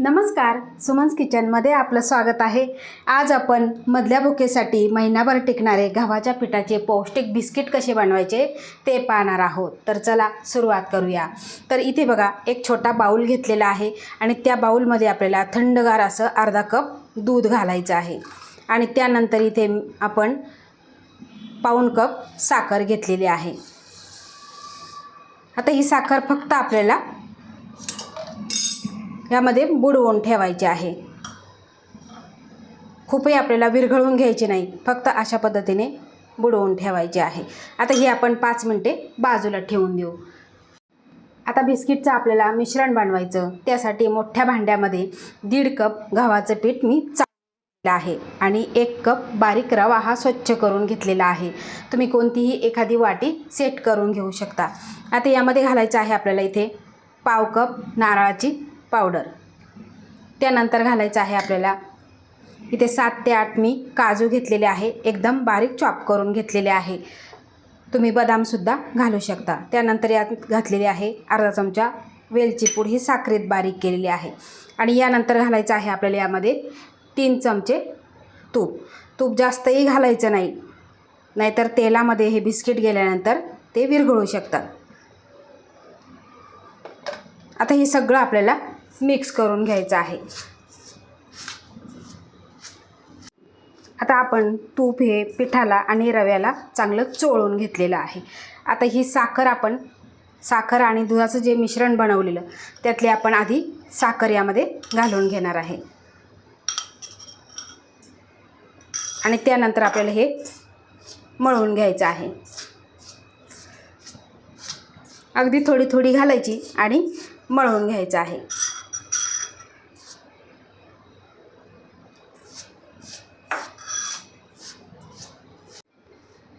नमस्कार सुमन्स किचनमध्ये आपलं स्वागत आहे. आज आपण मधल्या भुकेसाठी महिनाभर टिकणारे गव्हाच्या पिठाचे पौष्टिक बिस्किट कसे बनवायचे ते पाहणार आहोत. तर चला सुरुवात करूया. तर इथे बघा एक छोटा बाऊल घेतलेला आहे आणि त्या बाऊलमध्ये आपल्याला थंडगार असं अर्धा कप दूध घालायचं आहे. आणि त्यानंतर इथे आपण पाऊण कप साखर घेतलेली आहे. आता ही साखर फक्त आपल्याला यामध्ये बुडवून ठेवायचे आहे. खूपही आपल्याला विरघळून घ्यायचे नाही. फक्त अशा पद्धतीने बुडवून ठेवायचे आहे. आता ही आपण पाच मिनटे बाजूला ठेवून देऊ. आता बिस्किटचं आपल्याला मिश्रण बनवायचं. त्यासाठी मोठ्या भांड्यामध्ये दीड कप गव्हाचं पीठ मी चालेलं आहे आणि एक कप बारीक रवा हा स्वच्छ करून घेतलेला आहे. तुम्ही कोणतीही एखादी वाटी सेट करून घेऊ शकता. आता यामध्ये घालायचं आहे आपल्याला इथे पाव कप नारळाची पावडर. त्यानंतर घालायचं आहे आपल्याला. इथे सात ते आठ मी काजू घेतलेले आहे. एकदम बारीक चॉप करून घेतलेले आहे. तुम्ही बदामसुद्धा घालू शकता. त्यानंतर यात घातलेली आहे अर्धा चमचा वेलची पूड. ही साखरेत बारीक केलेली आहे. आणि यानंतर घालायचं आहे आपल्याला यामध्ये तीन चमचे तूप. तूप जास्तही घालायचं नाही. नाहीतर तेलामध्ये हे बिस्किट गेल्यानंतर ते विरघळू शकतात. आता हे सगळं आपल्याला मिक्स करून घ्यायचं आहे. आता आपण तूप हे पिठाला आणि रव्याला चांगलं चोळून घेतलेलं आहे. आता ही साखर आपण साखर आणि दुधाचं जे मिश्रण बनवलेलं त्यातले आपण आधी साखर यामध्ये घालून घेणार आहे. आणि त्यानंतर आपल्याला हे मळून घ्यायचं आहे. अगदी थोडी थोडी घालायची आणि मळून घ्यायचं आहे.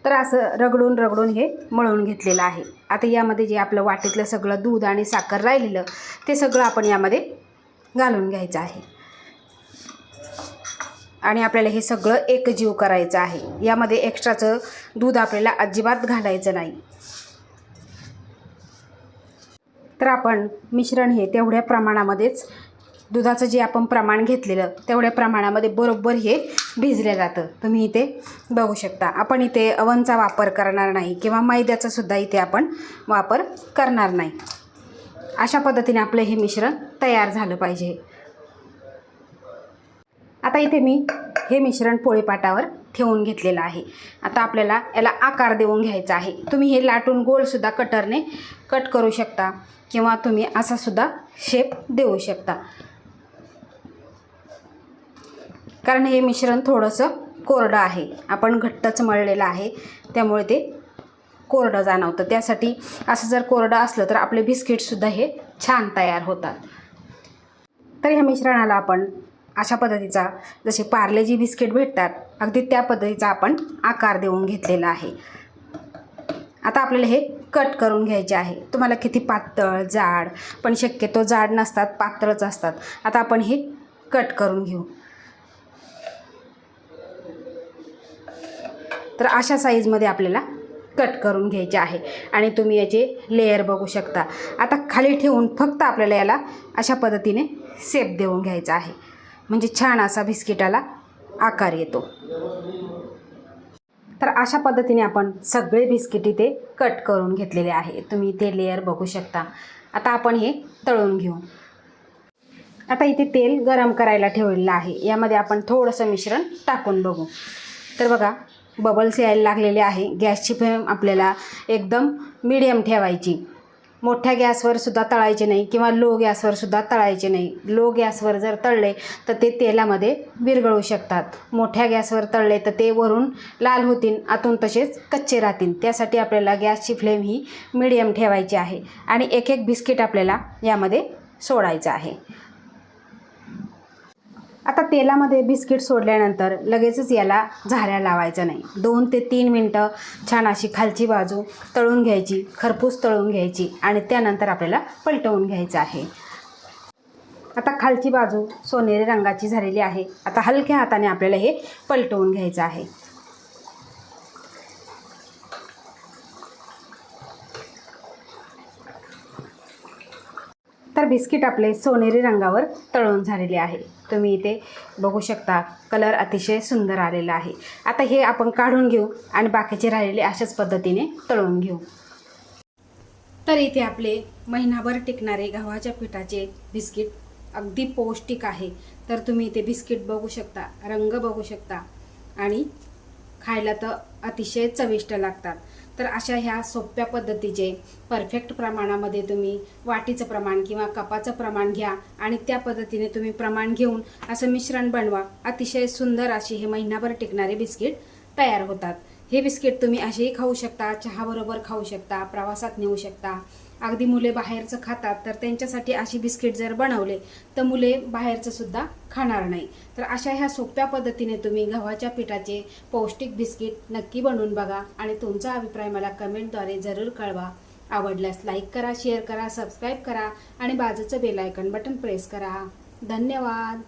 तर असं रगडून रगडून हे मळून घेतलेलं आहे. आता यामध्ये जे आपलं वाटीतलं सगळं दूध आणि साखर राहिलेलं ते सगळं आपण यामध्ये घालून घ्यायचं आहे. आणि आपल्याला हे सगळं एकजीव करायचं आहे. यामध्ये एक्स्ट्राचं दूध आपल्याला अजिबात घालायचं नाही. तर आपण मिश्रण हे तेवढ्या प्रमाणामध्येच दुधाचं जे आपण प्रमाण घेतलेलं तेवढ्या प्रमाणामध्ये बरोबर हे भिजलं जातं. तुम्ही इथे बघू शकता. आपण इथे अवनचा वापर करणार नाही किंवा मैद्याचासुद्धा इथे आपण वापर करणार नाही. अशा पद्धतीने आपलं हे मिश्रण तयार झालं पाहिजे. आता इथे मी हे मिश्रण पोळीपाटावर ठेवून घेतलेलं आहे. आता आपल्याला याला आकार देऊन घ्यायचा आहे. तुम्ही हे लाटून गोलसुद्धा कटरने कट करू शकता किंवा तुम्ही असासुद्धा शेप देऊ शकता. कारण हे मिश्रण थोडंसं कोरडं आहे. आपण घट्टच मळलेलं आहे. त्यामुळे ते कोरडं जाणवतं. त्यासाठी असं जर कोरडं असलं तर आपले बिस्किटसुद्धा हे छान तयार होतात. तर ह्या मिश्रणाला आपण अशा पद्धतीचा जसे पार्लेजी बिस्किट भेटतात अगदी त्या पद्धतीचा आपण आकार देऊन घेतलेला आहे. आता आपल्याला हे कट करून घ्यायचे आहे. तुम्हाला किती पातळ जाड पण शक्यतो जाड नसतात पातळच असतात. आता आपण हे कट करून घेऊ. तर अशा साईजमध्ये आपल्याला कट करून घ्यायचे आहे. आणि तुम्ही याचे लेयर बघू शकता. आता खाली ठेवून फक्त आपल्याला याला अशा पद्धतीने सेप देऊन घ्यायचा आहे. म्हणजे छान असा बिस्किटाला आकार येतो. तर अशा पद्धतीने आपण सगळे बिस्किट इथे कट करून घेतलेले आहे. तुम्ही इथे लेयर बघू शकता. आता आपण हे तळून घेऊ. आता इथे तेल गरम करायला ठेवलेलं आहे. यामध्ये आपण थोडंसं मिश्रण टाकून बघू. तर बघा बबल्स यायला लागलेले आहे. गॅसची फ्लेम आपल्याला एकदम मिडियम ठेवायची. मोठ्या गॅसवर सुद्धा तळायचे नाही किंवा लो गॅसवर सुद्धा तळायचे नाही. लो गॅसवर जर तळले तर ते तेलामध्ये विरघळू शकतात. मोठ्या गॅसवर तळले तर ते वरून लाल होतील आतून तसेच कच्चे राहतील. त्यासाठी आपल्याला गॅसची फ्लेम ही मिडियम ठेवायची आहे. आणि एक एक बिस्किट आपल्याला यामध्ये सोडायचं आहे. आता तेलामध्ये बिस्किट सोडल्यानंतर लगेचच याला झाऱ्या लावायचं नाही. दोन ते तीन मिनटं छान अशी खालची बाजू तळून घ्यायची खरपूस तळून घ्यायची आणि त्यानंतर आपल्याला पलटवून घ्यायचं आहे. आता खालची बाजू सोनेरी रंगाची झालेली आहे. आता हलक्या हाताने आपल्याला हे पलटवून घ्यायचं आहे. तर बिस्किट आपले सोनेरी रंगावर तळून झालेले आहे. तुम्ही इथे बघू शकता कलर अतिशय सुंदर आलेला आहे. आता हे आपण काढून घेऊ आणि बाकीचे राहिलेले अशाच पद्धतीने तळून घेऊ. तर इथे आपले महिनाभर टिकणारे गव्हाच्या पिठाचे बिस्किट अगदी पौष्टिक आहे. तर तुम्ही इथे बिस्किट बघू शकता रंग बघू शकता आणि खायला तर अतिशय चविष्ट लागतात. तर अशा ह्या सोप्या पद्धतीचे परफेक्ट प्रमाणामध्ये तुम्ही वाटीचं प्रमाण किंवा कपाचं प्रमाण घ्या आणि त्या पद्धतीने तुम्ही प्रमाण घेऊन असं मिश्रण बनवा. अतिशय सुंदर अशी हे महिनाभर टिकणारे बिस्किट तयार होतात. हे बिस्किट तुम्ही असेही खाऊ शकता चहाबरोबर खाऊ शकता प्रवासात नेऊ शकता. अगदी मुले बाहेरचं खातात तर त्यांच्यासाठी अशी बिस्किट जर बनवले तर मुले बाहेरचं सुद्धा खाणार नाही. तर अशा ह्या सोप्या पद्धतीने तुम्ही गव्हाच्या पिठाचे पौष्टिक बिस्किट नक्की बनवून बघा आणि तुमचा अभिप्राय मला कमेंटद्वारे जरूर कळवा. आवडल्यास लाईक करा शेअर करा सबस्क्राईब करा आणि बाजूचं बेल आयकन बटन प्रेस करा. धन्यवाद!